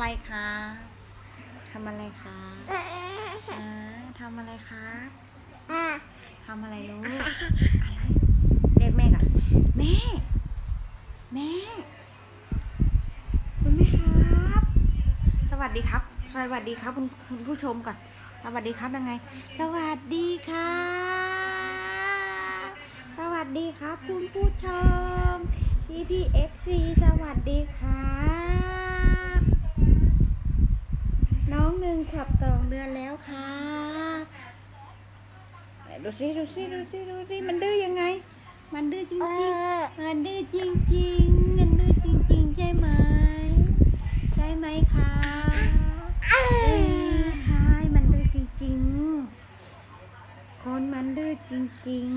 อะไรคะทำอะไรคะอ่าทำอะไรคะทำอะไรลูกอะไรเรียกแม่ก่อนแม่ แม่คุณแม่ครับ สวัสดีครับ สวัสดีครับคุณคุณผู้ชมก่อน สวัสดีครับยังไง สวัสดีค่ะสวัสดีครับ คุณผู้ชมพี่พีเอฟซีสวัสดีครับ อบสองเดือนแล้วครับดูสิดูสิดูสิดูสิมันดื้อยังไง มันดื้อจริงจริงมันดื้อจริงจริงมันดื้อจริงจริงใช่ไหมใช่ไหมคะใช่มันดื้อจริงจริงคนมันดื้อจริงจริง